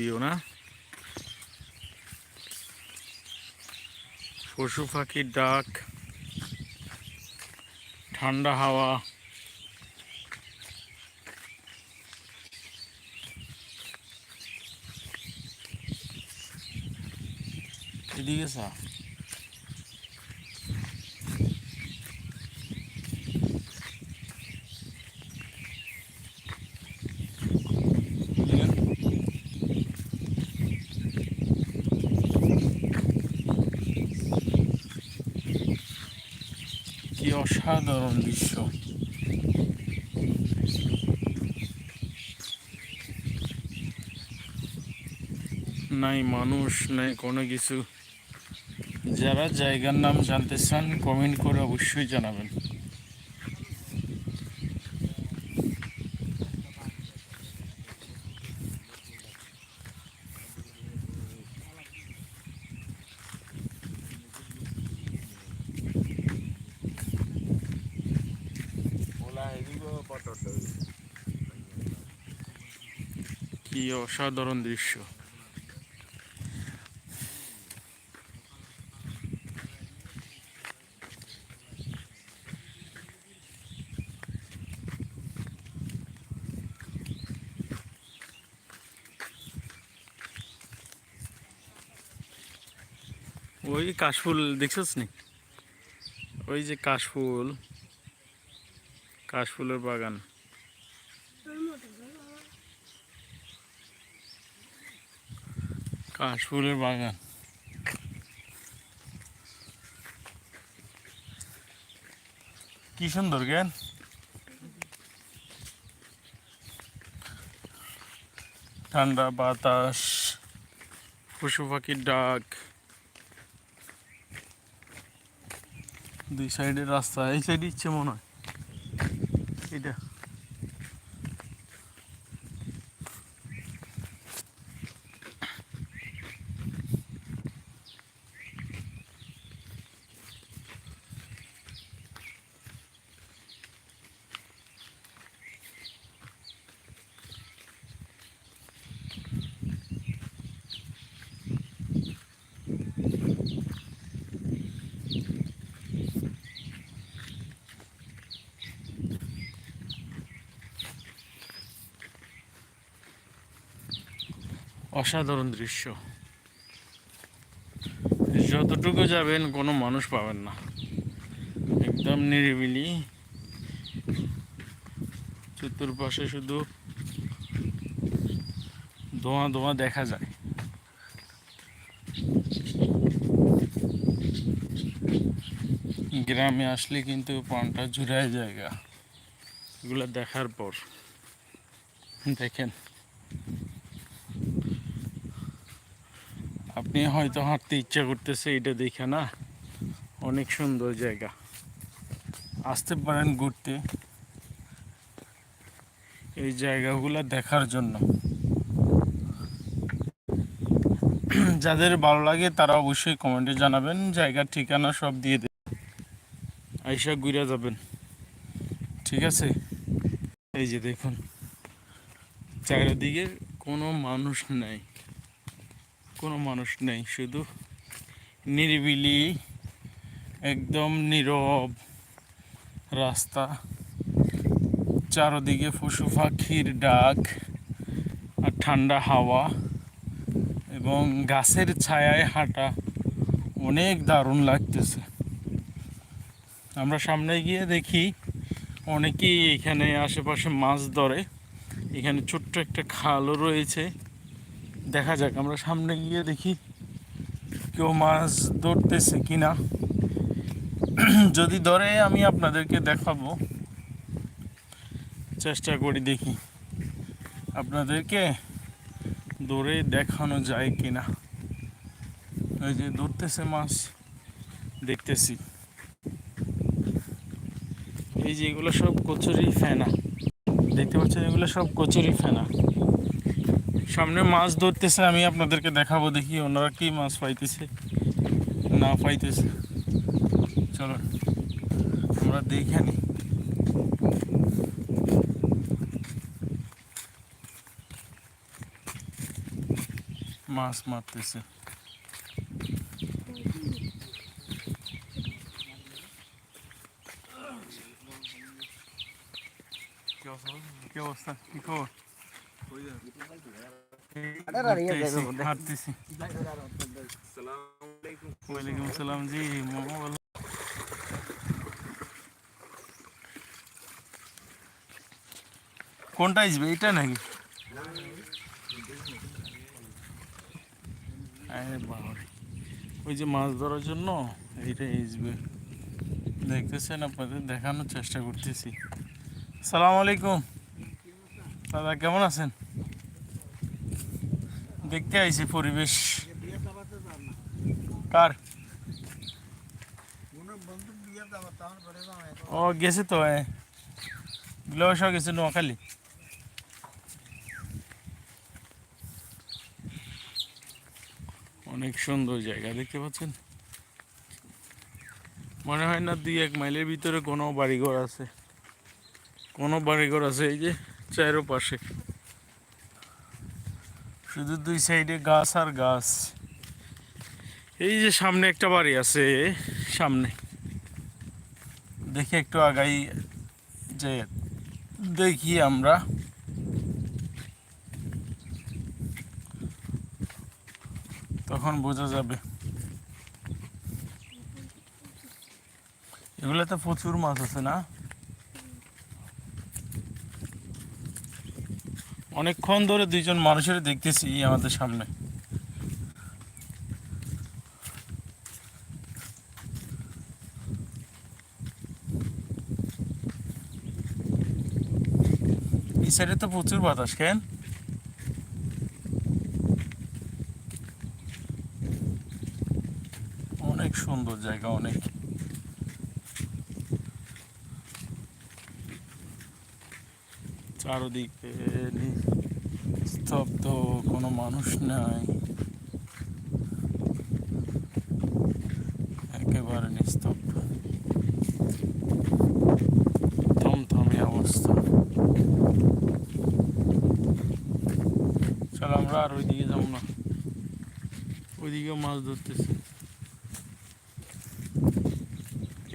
দিও না। পশু পাখির ডাক ঠান্ডা হাওয়া। এদিকে কি অসাধারণ দৃশ্য। নাই মানুষ, নাই কোনো কিছু। যারা জায়গার নাম জানতে চান কমেন্ট করে অবশ্যই জানাবেন। কি অসাধারণ দৃশ্য। ওই কাশফুল দেখছিস নি? ওই যে কাশফুল কাশফুলের বাগান। কাশফুলের বাগান। কি সুন্দর জ্ঞান। ঠান্ডা বাতাস, পশু পাখির ডাক। দুই সাইডের রাস্তা, এই সাইডে ইচ্ছে মনে হয় এটা অসাধারণ দৃশ্য। যতটুকু যাবেন, কোনো মানুষ পাবেন না। একদম নিরিবিলি। চতুর্পাশে শুধু ধোঁয়া ধোঁয়া দেখা যায়। গ্রামে আসলে কিন্তু প্রাণটা জুড়ায় জায়গা। এগুলো দেখার পর। দেখেন। আপনি হয়তো হাঁটতে ইচ্ছা করতেছে, এটা দেখে না। অনেক সুন্দর জায়গা। আসতে পারেন ঘুরতে। এই জায়গাগুলো দেখার জন্য। যাদের ভালো লাগে, তারা অবশ্যই কমেন্টে জানাবেন। জায়গার ঠিকানা সব দিয়ে দেবেন আইসা ঘুরে যাবেন। ঠিক আছে? এই যে দেখুন, চারিদিকে কোনো মানুষ নেই। কোনো মানুষ নেই, শুধু নিরিবিলি, একদম নীরব রাস্তা। চারদিকে পশু পাখির ডাক আর ঠান্ডা হাওয়া এবং গাছের ছায়ায় হাঁটা অনেক দারুণ লাগতেছে। আমরা সামনে গিয়ে দেখি অনেকেই এখানে আশেপাশে মাছ ধরে। এখানে ছোট্ট একটা খালও রয়েছে। দেখা যাক, আমরা সামনে গিয়ে দেখি কেউ মাছ ধরতেছে কি না যদি ধরে, আমি আপনাদেরকে দেখাবো। চেষ্টা করি দেখি আপনাদেরকে ধরে দেখানো যায় কি না ওই যে ধরতেছে মাছ, দেখতেছি। এই যে এগুলো সব কচুরি ফেনা। দেখতে পাচ্ছেন, এগুলো সব কচুরি ফেনা। সামনে মাছ ধরতেছে আমি আপনাদেরকে দেখাবো দেখি ওনারা কি মাছ পাইতেছে না পাইতেছে। চলো আমরা দেখে নিই মাছ মারতেছে। কি অবস্থা? কি অবস্থা কি খবর? হাঁটতেছি, হাঁটতেছি কোনটা আসবে? এটা নাকি? আরে বাবারে। ওই যে মাছ ধরার জন্য এইটা আসবে। দেখতেছেন আপনাদের, দেখানোর চেষ্টা করতেছি। সালাম আলাইকুম। দাদা, কেমন আছেন? দেখতে আইছি পরিবেশ। কার? ও, গেছে তো গ্লোসা গেছে নোয়াখালী। অনেক সুন্দর জায়গা, দেখতে পাচ্ছেন? মনে হয় না দুই এক মাইলের ভিতরে কোনো বাড়িঘর আছে। কোনো বাড়িঘর আছে, এই যে চারো পাশে শুধু দুই সাইডে গাছ আর গাছ। এই যে সামনে একটা বাড়ি আছে, সামনে। দেখি একটু আগাই যে দেখি আমরা। তখন বোঝা যাবে। এগুলোতে প্রচুর মাছ আছে না? অনেকক্ষণ ধরে দুইজন মানুষের দেখতেছি আমাদের সামনে। এই সাইডে তো প্রচুর বাতাস, কেন? অনেক সুন্দর জায়গা, অনেক। চারদিকে স্তব্ধ, কোনো মানুষ নাই। একেবারে নিস্তব্ধ। থমথমে অবস্থা। চল, আমরা আর ওইদিকে যাব না। ওইদিকে মাছ ধরতেছি।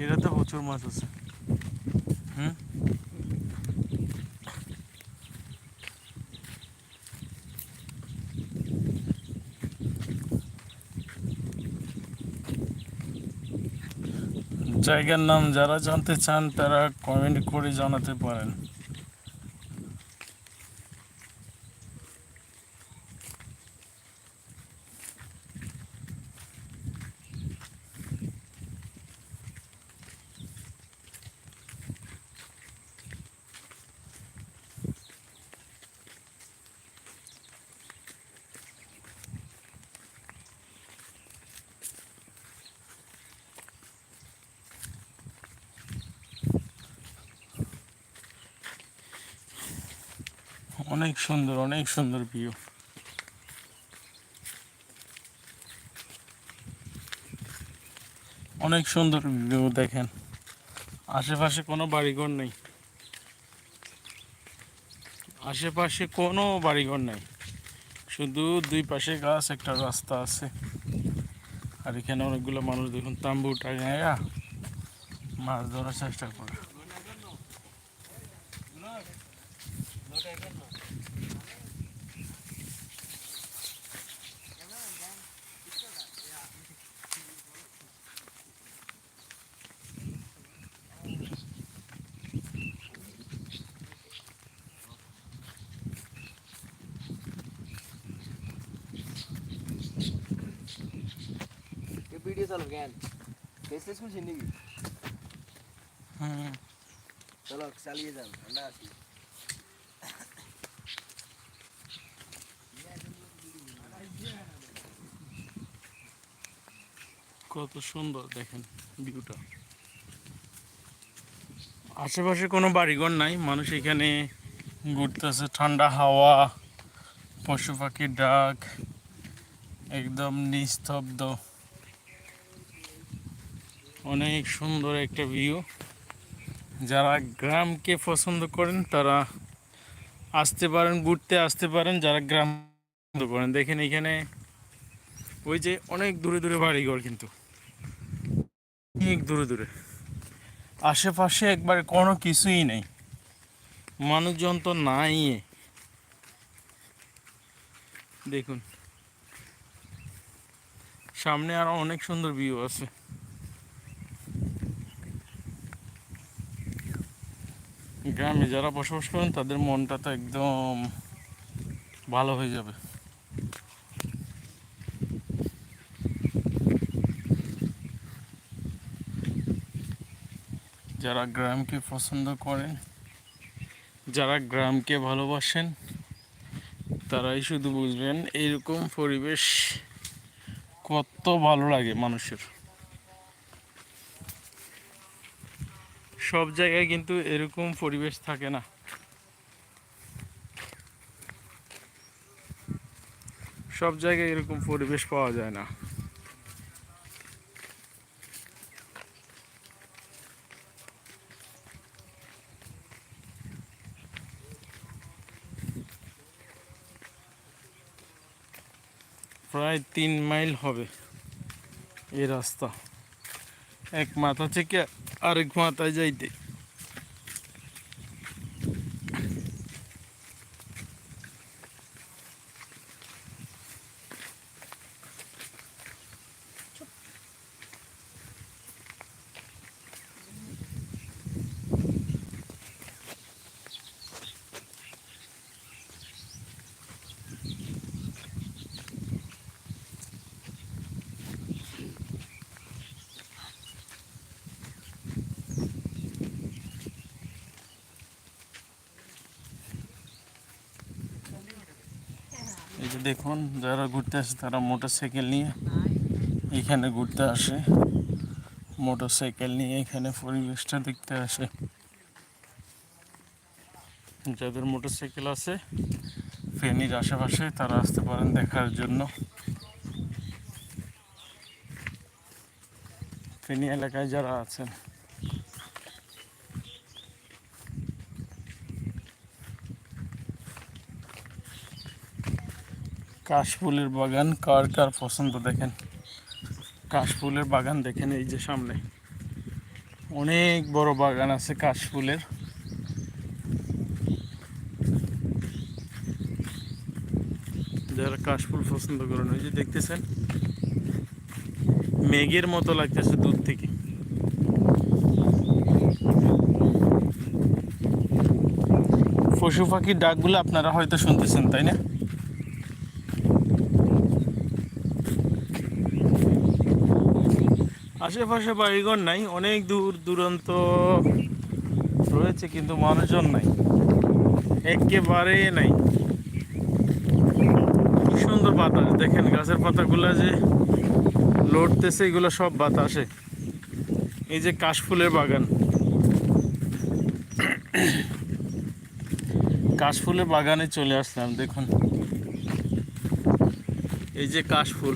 এটাতে প্রচুর মাছ আছে। জায়গার নাম যারা জানতে চান তারা কমেন্ট করে জানাতে পারেন। অনেক সুন্দর অনেক সুন্দর ভিউ অনেক সুন্দর ভিউ দেখেন। আশেপাশে কোনো বাড়িঘর নেই। আশেপাশে কোনো বাড়িঘর নেই। শুধু দুই পাশে গাছ, একটা রাস্তা আছে। আর এখানে অনেকগুলো মানুষ দেখুন, তাম্বু টাঙায়া মাছ ধরার চেষ্টা করে। వీడియోస్ వాళ్ళు క్యాన్ ఫేస్ తీసుకుని చిన్నవి చలో ఒకసారి చేద్దాం అండా అసలు কত সুন্দর দেখেন ভিউটা। আশেপাশে কোনো বাড়িঘর নাই মানুষ এখানে ঘুরতেছে ঠান্ডা হাওয়া পশু পাখির ডাক একদম নিস্তব্ধ। অনেক সুন্দর একটা ভিউ যারা গ্রামকে পছন্দ করেন, তারা আসতে পারেন, ঘুরতে আসতে পারেন। যারা গ্রাম পছন্দ করেন, দেখেন এখানে ওই যে অনেক দূরে দূরে বাড়িঘর কিন্তু। অনেক দূরে দূরে। আশেপাশে একবারে কোনো কিছুই নেই। মানুষজন তো নাই দেখুন। সামনে আরও অনেক সুন্দর ভিউ আছে। গ্রামে যারা বসবাস করেন, তাদের মনটা তো একদম ভালো হয়ে যাবে। যারা গ্রামকে পছন্দ করেন, যারা গ্রামকে ভালোবাসেন, তারাই শুধু বুঝবেন এইরকম পরিবেশ কত ভালো লাগে মানুষের। সব জায়গায় কিন্তু এরকম পরিবেশ থাকে না। সব জায়গায় এরকম পরিবেশ পাওয়া যায় না। প্রায় তিন মাইল হবে এই রাস্তা। এক মাথা থেকে আরেক মাথায় যাইতে। যে দেখুন, যারা ঘুরতে আসে তারা মোটর সাইকেল নিয়ে এখানে ঘুরতে আসে। মোটর সাইকেল নিয়ে এখানে পরিবেশটা দেখতে আসে। যাদের মোটর সাইকেল আছে, ফেনীর আশেপাশে তারা আসতে পারেন দেখার জন্য। ফেনী এলাকায় যারা আছেন কাশফুলের বাগান কার কার পছন্দ দেখেন? কাশফুলের বাগান দেখেন এই যে সামনে। অনেক বড় বাগান আছে কাশফুলের। যারা কাশফুল পছন্দ করেন, ওই যে দেখতেছেন? মেঘের মতো লাগতেছে দূর থেকে। পশু পাখির ডাকগুলো আপনারা হয়তো শুনতেছেন, তাই না? আশেপাশে বাড়িঘর নাই, অনেক দূর দূরান্ত রয়েছে, কিন্তু মানুষজন নাই। একেবারে নাই। কি সুন্দর বাতাস, দেখেন গাছের পাতাগুলো যে লড়তেছে, এগুলো সব বাতাসে। এই যে কাশফুলের বাগান। কাশফুলের বাগানে চলে আসলাম, দেখুন। এই যে কাশফুল।